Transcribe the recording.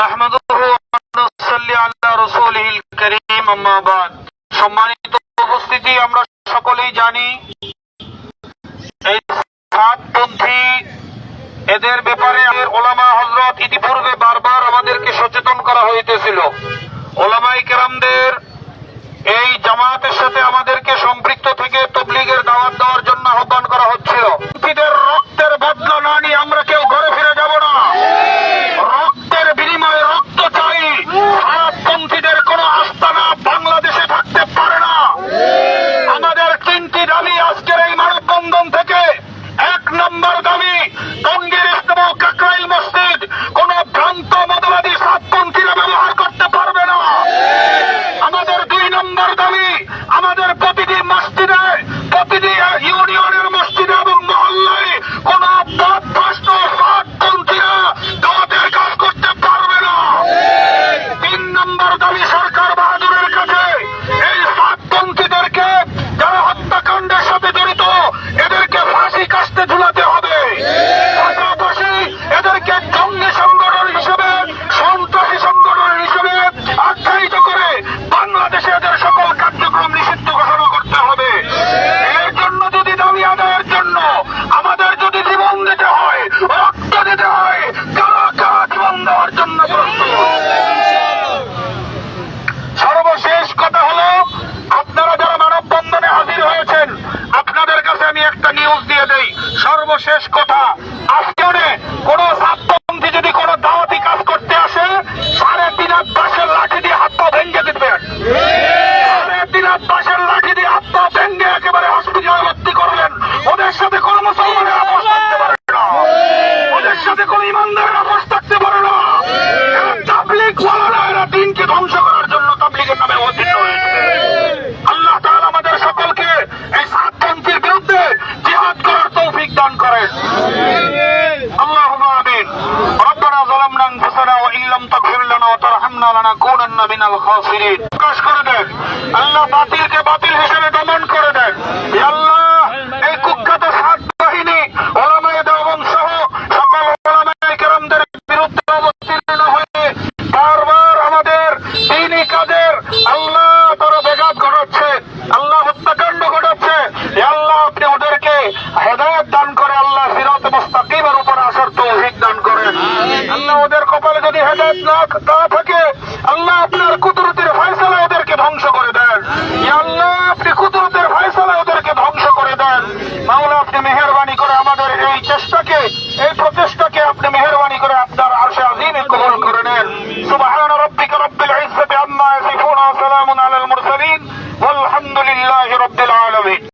নাহমাদুহু ওয়া নুসাল্লি আলা রাসূলিহিল কারীম আম্মা বাদ সম্মানিত উপস্থিতি আমরা সকলেই জানি। এই সাতপন্থী এদের ব্যাপারে ওলামা হযরত ইতিপূর্বে বারবার আমাদেরকে সচেতন করা হইতেছিল। দেই সর্বশেষ কথা আজকে কোন ছাত্রপন্থী যদি কোন দাওয়াতি কাজ করতে আসে, সাড়ে তিন হাত লাঠি দিয়ে হাত পা ভেঙে দিতে একেবারে ভর্তি করবেন। ওদের সাথে ওদের সাথে কোনো ইমানদার রব্বানা ওয়া ইল্লাম তাগফির লানা ওয়া তারহামনা লানাকুনান্না মিনাল খাসিরিন। প্রকাশ করে দেন, আল্লাহ বাতিলকে বাতিল হিসেবে আল্লাহ ওদের কপালে যদি হেদায়ত না থাকে, আল্লাহ আপনার কুদরতের ফয়সালা ওদেরকে ধ্বংস করে দেন। আল্লাহ, আপনি কুদরতের ফয়সালা ওদেরকে ধ্বংস করে দেন। মাওলা, আপনি মেহরবানি করে আমাদের এই চেষ্টাকে, এই